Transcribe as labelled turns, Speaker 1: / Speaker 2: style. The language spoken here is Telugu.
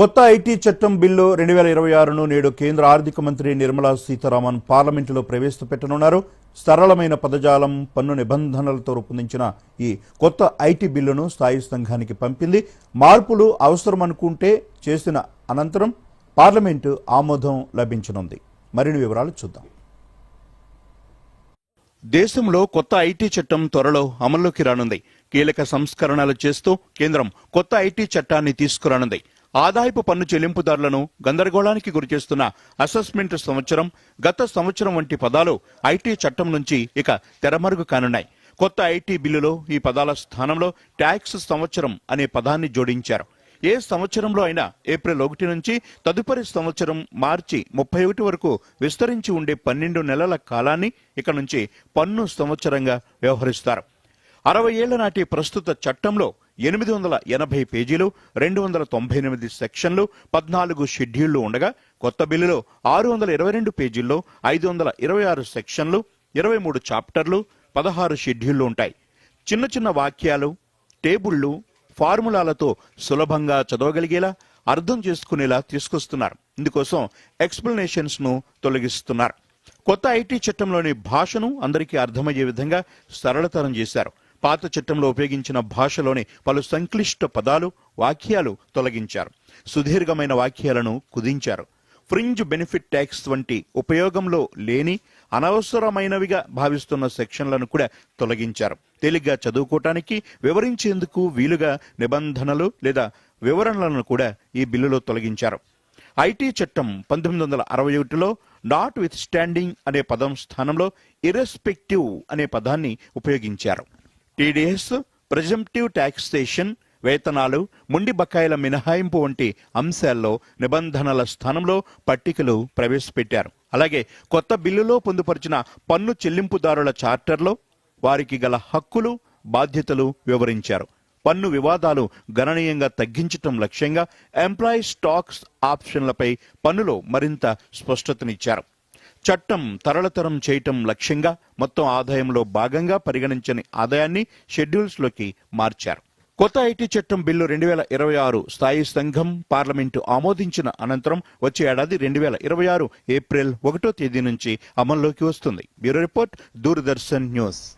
Speaker 1: కొత్త ఐటీ చట్టం బిల్లు రెండు వేల ఇరవై ఆరును నేడు కేంద్ర ఆర్థిక మంత్రి నిర్మలా సీతారామన్ పార్లమెంటులో ప్రవేశపెట్టనున్నారు. సరళమైన పదజాలం పన్ను నిబంధనలతో రూపొందించిన ఈ కొత్త ఐటీ బిల్లును స్థాయి సంఘానికి పంపింది. మార్పులు అవసరమనుకుంటే చేసిన అనంతరం పార్లమెంటు ఆమోదం లభించనుంది. మరిన్ని వివరాలు చూద్దాం.
Speaker 2: దేశంలో కొత్త ఐటీ చట్టం త్వరలో అమల్లోకి రానుంది. కీలక సంస్కరణలు చేస్తూ కేంద్రం కొత్త ఐటీ చట్టాన్ని తీసుకురానుంది. ఆదాయపు పన్ను చెల్లింపుదారులను గందరగోళానికి గురిచేస్తున్న అసెస్మెంట్ సంవత్సరం గత సంవత్సరం వంటి పదాలు ఐటీ చట్టం నుంచి ఇక తెరమరుగు కానున్నాయి. కొత్త ఐటీ బిల్లులో ఈ పదాల స్థానంలో ట్యాక్స్ సంవత్సరం అనే పదాన్ని జోడించారు. ఏ సంవత్సరంలో అయినా ఏప్రిల్ ఒకటి నుంచి తదుపరి సంవత్సరం మార్చి ముప్పై ఒకటి వరకు విస్తరించి ఉండే పన్నెండు నెలల కాలాన్ని ఇక నుంచి పన్ను సంవత్సరంగా వ్యవహరిస్తారు. అరవై ఏళ్ళ నాటి ప్రస్తుత చట్టంలో ఎనిమిది వందల ఎనభై పేజీలు రెండు వందల తొంభై ఎనిమిది సెక్షన్లు పద్నాలుగు షెడ్యూళ్ళు ఉండగా కొత్త బిల్లులో ఆరు వందల ఇరవై రెండు పేజీల్లో ఐదు వందల ఇరవై ఆరు సెక్షన్లు ఇరవై మూడు చాప్టర్లు పదహారు షెడ్యూళ్ళు ఉంటాయి. చిన్న చిన్న వాక్యాలు టేబుళ్ళు ఫార్ములాలతో సులభంగా చదవగలిగేలా అర్థం చేసుకునేలా తీసుకొస్తున్నారు. ఇందుకోసం ఎక్స్ప్లెనేషన్స్ను తొలగిస్తున్నారు. కొత్త ఐటీ చట్టంలోని భాషను అందరికీ అర్థమయ్యే విధంగా సరళతరం చేశారు. పాత చట్టంలో ఉపయోగించిన భాషలోని పలు సంక్లిష్ట పదాలు వాక్యాలు తొలగించారు. సుదీర్ఘమైన వాక్యాలను కుదించారు. ఫ్రింజ్ బెనిఫిట్ ట్యాక్స్ వంటి ఉపయోగంలో లేని అనవసరమైనవిగా భావిస్తున్న సెక్షన్లను కూడా తొలగించారు. తేలిగ్గా చదువుకోవటానికి వివరించేందుకు వీలుగా నిబంధనలు లేదా వివరణలను కూడా ఈ బిల్లులో తొలగించారు. ఐటీ చట్టం పంతొమ్మిది వందల అరవై ఒకటిలో నాట్ విత్ స్టాండింగ్ అనే పదం స్థానంలో ఇరెస్పెక్టివ్ అనే పదాన్ని ఉపయోగించారు. టీడీఎస్ ప్రెజెంప్టివ్ ట్యాక్సేషన్ వేతనాలు ముండి బకాయిల మినహాయింపు వంటి అంశాల్లో నిబంధనల స్థానంలో పట్టికలు ప్రవేశపెట్టారు. అలాగే కొత్త బిల్లులో పొందుపరిచిన పన్ను చెల్లింపుదారుల చార్టర్లో వారికి గల హక్కులు బాధ్యతలు వివరించారు. పన్ను వివాదాలు గణనీయంగా తగ్గించటం లక్ష్యంగా ఎంప్లాయీ స్టాక్స్ ఆప్షన్లపై పన్నులో మరింత స్పష్టతనిచ్చారు. చట్టం తరలతరం చేయటం లక్ష్యంగా మొత్తం ఆదాయంలో భాగంగా పరిగణించని ఆదాయాన్ని షెడ్యూల్స్లోకి మార్చారు. కొత్త ఐటీ చట్టం బిల్లు రెండు వేల ఇరవై ఆరు స్థాయి సంఘం పార్లమెంటు ఆమోదించిన అనంతరం వచ్చే ఏడాది రెండు వేల ఇరవై ఆరు ఏప్రిల్ ఒకటో తేదీ నుంచి అమల్లోకి వస్తుంది. Bureau report Doordarshan news.